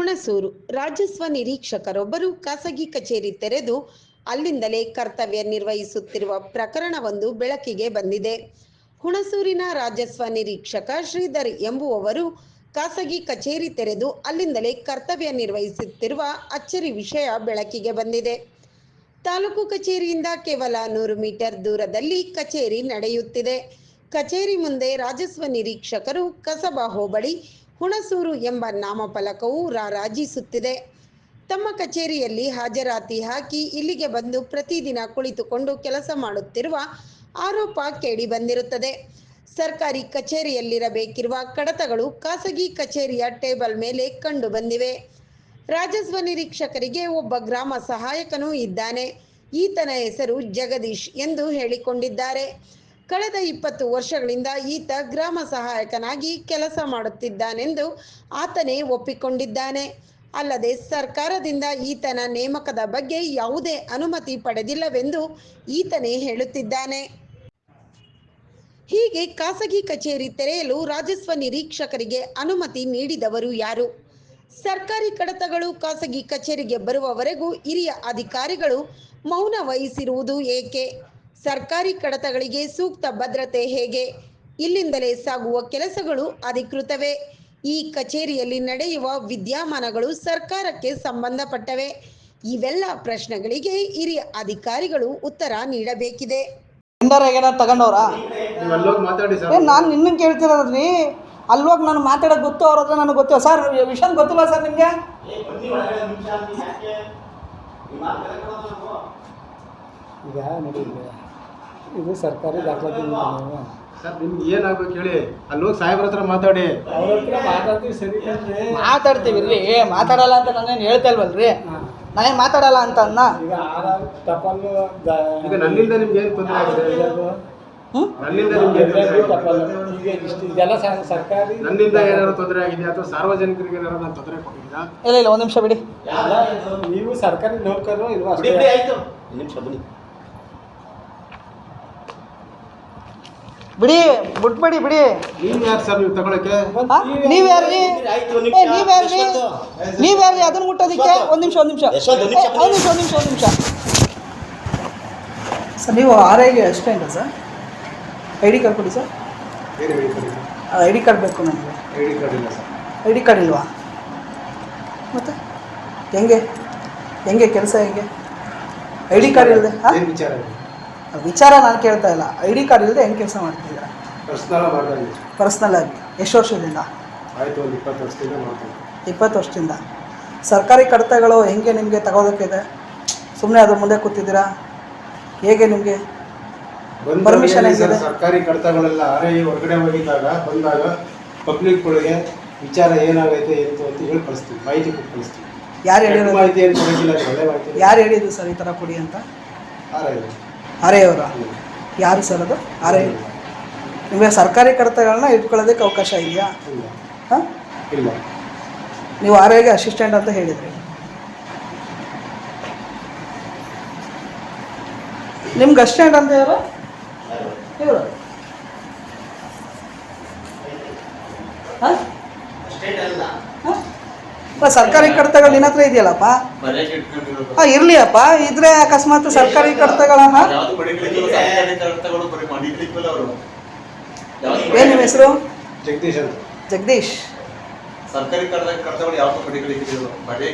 ಹುಣಸೂರು ರಾಜಸ್ವ ನಿರೀಕ್ಷಕರೊಬ್ಬರು ಖಾಸಗಿ ಕಚೇರಿ ತೆರೆದು ಅಲ್ಲಿಂದಲೇ ಕರ್ತವ್ಯ ನಿರ್ವಹಿಸುತ್ತಿರುವ ಪ್ರಕರಣವೊಂದು ಬೆಳಕಿಗೆ ಬಂದಿದೆ. ಹುಣಸೂರಿನ ರಾಜಸ್ವ ನಿರೀಕ್ಷಕ ಶ್ರೀಧರ್ ಎಂಬುವವರು ಖಾಸಗಿ ಕಚೇರಿ ತೆರೆದು ಅಲ್ಲಿಂದಲೇ ಕರ್ತವ್ಯ ನಿರ್ವಹಿಸುತ್ತಿರುವ ಅಚ್ಚರಿ ವಿಷಯ ಬೆಳಕಿಗೆ ಬಂದಿದೆ. ತಾಲೂಕು ಕಚೇರಿಯಿಂದ ಕೇವಲ ನೂರು ಮೀಟರ್ ದೂರದಲ್ಲಿ ಕಚೇರಿ ನಡೆಯುತ್ತಿದೆ. ಕಚೇರಿ ಮುಂದೆ ರಾಜಸ್ವ ನಿರೀಕ್ಷಕರು ಕಸಬಾ ಹೋಬಳಿ ಹುಣಸೂರು ಎಂಬ ನಾಮಫಲಕವು ರಾರಾಜಿಸುತ್ತಿದೆ. ತಮ್ಮ ಕಚೇರಿಯಲ್ಲಿ ಹಾಜರಾತಿ ಹಾಕಿ ಇಲ್ಲಿಗೆ ಬಂದು ಪ್ರತಿದಿನ ಕುಳಿತುಕೊಂಡು ಕೆಲಸ ಮಾಡುತ್ತಿರುವ ಆರೋಪ ಕೇಳಿ ಬಂದಿರುತ್ತದೆ. ಸರ್ಕಾರಿ ಕಚೇರಿಯಲ್ಲಿರಬೇಕಿರುವ ಕಡತಗಳು ಖಾಸಗಿ ಕಚೇರಿಯ ಟೇಬಲ್ ಮೇಲೆ ಕಂಡು ಬಂದಿವೆ. ರಾಜಸ್ವ ನಿರೀಕ್ಷಕರಿಗೆ ಒಬ್ಬ ಗ್ರಾಮ ಸಹಾಯಕನೂ ಇದ್ದಾನೆ. ಈತನ ಹೆಸರು ಜಗದೀಶ್ ಎಂದು ಹೇಳಿಕೊಂಡಿದ್ದಾರೆ. ಕಳೆದ ಇಪ್ಪತ್ತು ವರ್ಷಗಳಿಂದ ಈತ ಗ್ರಾಮ ಸಹಾಯಕನಾಗಿ ಕೆಲಸ ಮಾಡುತ್ತಿದ್ದಾನೆಂದು ಆತನೇ ಒಪ್ಪಿಕೊಂಡಿದ್ದಾನೆ. ಅಲ್ಲದೆ ಸರ್ಕಾರದಿಂದ ಈತನ ನೇಮಕದ ಬಗ್ಗೆ ಯಾವುದೇ ಅನುಮತಿ ಪಡೆದಿಲ್ಲವೆಂದು ಈತನೇ ಹೇಳುತ್ತಿದ್ದಾನೆ. ಹೀಗೆ ಖಾಸಗಿ ಕಚೇರಿ ತೆರೆಯಲು ರಾಜಸ್ವ ನಿರೀಕ್ಷಕರಿಗೆ ಅನುಮತಿ ನೀಡಿದವರು ಯಾರು? ಸರ್ಕಾರಿ ಕಡತಗಳು ಖಾಸಗಿ ಕಚೇರಿಗೆ ಬರುವವರೆಗೂ ಹಿರಿಯ ಅಧಿಕಾರಿಗಳು ಮೌನ ವಹಿಸಿರುವುದು ಏಕೆ? ಸರ್ಕಾರಿ ಕಡತಗಳಿಗೆ ಸೂಕ್ತ ಭದ್ರತೆ ಹೇಗೆ? ಇಲ್ಲಿಂದಲೇ ಸಾಗುವ ಕೆಲಸಗಳು ಅಧಿಕೃತವೇ? ಈ ಕಚೇರಿಯಲ್ಲಿ ನಡೆಯುವ ವಿದ್ಯಮಾನಗಳು ಸರ್ಕಾರಕ್ಕೆ ಸಂಬಂಧಪಟ್ಟವೆ. ಇವೆಲ್ಲ ಪ್ರಶ್ನೆಗಳಿಗೆ ಹಿರಿಯ ಅಧಿಕಾರಿಗಳು ಉತ್ತರ ನೀಡಬೇಕಿದೆ. ಏನಾರು ತಗೊಂಡವ್ರಾ? ನಾನು ನಿನ್ನನ್ನು ಕೇಳ್ತಿರೋದ್ರಿ? ಅಲ್ಲೋಗಿ ನಾನು ಮಾತಾಡೋದು ಗೊತ್ತು ಅವ್ರ ಹತ್ರ ನನಗೆ ಗೊತ್ತು? ಸರ್ ವಿಷಯ ಗೊತ್ತಿಲ್ಲ ಸರ್ ನಿಮಗೆ? ಈಗ ನೋಡಿ ಈಗ ಇದು ಸರ್ಕಾರಿ ದಾಖಲಾತಿ ಸರ್ ನಿಮ್ಗೆ ಏನಾಗಬೇಕು ಹೇಳಿ? ಅಲ್ಲೋಗಿ ಸಾಹೇಬ್ರ ಹತ್ರ ಮಾತಾಡಿ. ಅವ್ರ ಹತ್ರ ಮಾತಾಡ್ತೀವಿ ಸರಿ ಕಣ್ರಿ. ಮಾತಾಡ್ತೀವಿ ರೀ ಮಾತಾಡಲ್ಲ ಅಂತ ನಾನೇನು ಹೇಳ್ತಾ ಇಲ್ವಲ್ರಿ? ನಾನೇನು ಮಾತಾಡಲ್ಲ ಅಂತ ಅನ್ನ? ಈಗ ಆರ ಟಪಾಲು ಈಗ ನನ್ನಿಂದ ನಿಮ್ಗೆ ಏನು ತೊಂದರೆ ಆಗಿದೆ? ಹ್ಞೂ ನನ್ನಿಂದ ನಿಮ್ಗೆ ಏನ್ ತೊಂದ್ರೆ ಆಗಿದೆ? ಟಪಾಲು. ಈಗ ಇಷ್ಟು ಇದೆಲ್ಲ ಸ- ಸರ್ಕಾರಿ ನನ್ನಿಂದ ಏನಾದ್ರು ತೊಂದರೆ ಆಗಿದೆ ಅಥವಾ ಸಾರ್ವಜನಿಕರಿಗೆ ಏನಾದ್ರು ನಾನು ತೊಂದರೆ ಕೊಟ್ಟಿದ್ದೀರಾ? ಇಲ್ಲ ಇಲ್ಲ ಒಂದು ನಿಮಿಷ ಬಿಡಿ. ಎಲ್ಲ ನೀವು ಸರ್ಕಾರಿ ನೌಕರರು ಇಲ್ವಾ? ಅಷ್ಟೇ. ಬಿಡಿ ಬಿಟ್ಬಿಡಿ ಬಿಡಿ. ನೀವು ಯಾರು ಸರ್ ನೀವು ತಗೊಳಕ್ಕೆ? ಏ ನೀವ್ಯಾರ್ರಿ ನೀವ್ ಯಾರ್ರಿ ಅದನ್ನ ಮುಟ್ಟೋದಿಕ್ಕೆ ಒಂದ್ ನಿಮಿಷ ಒಂದ್ ನಿಮಿಷ. ಒಂದ್ ನಿಮಿಷ ಒಂದ್ ನಿಮಿಷ ಒಂದ್ ನಿಮಿಷ ಸರ್ ನೀವು ಆರ್ ಅಷ್ಟೇ ಅಂತ ಸರ್. ಐ ಡಿ ಕಾರ್ಡ್ ಕೊಡಿ ಸರ್. ಇಲ್ಲ. ಐ ಡಿ ಕಾರ್ಡ್ ಬೇಕು ನನಗೆ ಐಡಿ ಕಾರ್ಡ್ ಇಲ್ಲ ಸರ್. ಐ ಡಿ ಕಾರ್ಡ್ ಇಲ್ವಾ? ಮತ್ತೆ? ಹೆಂಗೆ? ಹೆಂಗೆ ಕೆಲಸ ಹೆಂಗೆ? ಐ ಡಿ ಕಾರ್ಡ್ ಇಲ್ಲದೆ ಏನು ವಿಚಾರ ವಿಚಾರ ನಾನು ಕೇಳ್ತಾ ಇಲ್ಲ. ಐ ಡಿ ಕಾರ್ಡ್ ಇಲ್ಲದೆ ಹೆಂಗೆ ಕೆಲಸ ಮಾಡ್ತಿದ್ದೀರಾ ಪರ್ಸ್ನಲ್ ಆಗಿ ಎಷ್ಟು ವರ್ಷದಿಂದ ಆಯ್ತು ಒಂದು ಇಪ್ಪತ್ತು ವರ್ಷದಿಂದ ಮಾಡ್ತೀನಿ. ಇಪ್ಪತ್ತು ವರ್ಷದಿಂದ. ಸರ್ಕಾರಿ ಕಡತಗಳು ಹೆಂಗೆ ನಿಮಗೆ ತಗೋದಕ್ಕಿದೆ? ಸುಮ್ಮನೆ ಅದ್ರ ಮುಂದೆ ಕೂತಿದ್ದೀರಾ? ಹೇಗೆ ನಿಮಗೆ? ಪರ್ಮಿಷನ್ ಹೆಂಗಿದೆ? ಸರ್ಕಾರಿ ಕಡತಗಳೆಲ್ಲ ಆರ್ ಐ ಹೊರಗಡೆ ಹೋಗಿದ್ದಾಗ ಬಂದಾಗ ಪಬ್ಲಿಕ್ಗಳಿಗೆ ವಿಚಾರ ಏನಾಗೈತೆ ಎಂತು ಅಂತ ಹೇಳಿ ಕಳಿಸ್ತೀವಿ. ಮಾಹಿತಿ ಕೊಟ್ಟು ಕಳಿಸ್ತೀವಿ. ಯಾರು ಹೇಳಿದ್ರು ಮಾಹಿತಿ ಏನು ಕೊಡೋದಿಲ್ಲ ಅದು ಒಳ್ಳೆ ಮಾಹಿತಿ ಯಾರು ಹೇಳಿದ್ರು ಸರ್ ಈ ಥರ ಕೊಡಿ ಅಂತ? ಆರ್ ಐ ಆರೇ ಅವರ? ಯಾರು ಸರ್ ಅದು? ಆರೇ ನಿಮಗೆ ಸರ್ಕಾರಿ ಕಡತಗಳನ್ನ ಇಟ್ಕೊಳ್ಳೋದಕ್ಕೆ ಅವಕಾಶ ಇದೆಯಾ ಇಲ್ಲ. ಹಾಂ? ಇಲ್ಲ. ನೀವು ಆರೋಗ್ಯ ಅಸಿಸ್ಟೆಂಟ್ ಅಂತ ಹೇಳಿದ್ರಿ. ನಿಮ್ಗೆ ಅಸಿಸ್ಟೆಂಟ್ ಅಂತ ಯಾರು? ಇವರು. ಸರ್ಕಾರಿ ಕಡತಗಳು ನಿನ್ನ ಹತ್ರ ಇದೆಯಲ್ಲಪ್ಪ? ಹಾಂ ಇರಲಿ ಅಪ್ಪ ಇದ್ರೆ ಅಕಸ್ಮಾತ್ ಸರ್ಕಾರಿ ಕಡತಗಳನ್ನ ಏನು ನಿಮ್ಮ ಹೆಸರು? ಜಗದೀಶ್ ಅಂತ. ಜಗದೀಶ್. ಸರ್ಕಾರಿ ಕರ್ತವ್ಯ ಬರೀತಾರಲ್ರಿ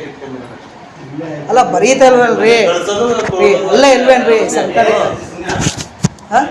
ಇಟ್ಕೊಂಡಿಲ್ಲ ಅಲ್ಲ ಬರೀತಾ ಇಲ್ವಲ್ರಿ ರೀ ಅಲ್ಲೇ ಇಲ್ವೇನ್ರಿ? ಸರ್ಕಾರಿ ಹಾಂ.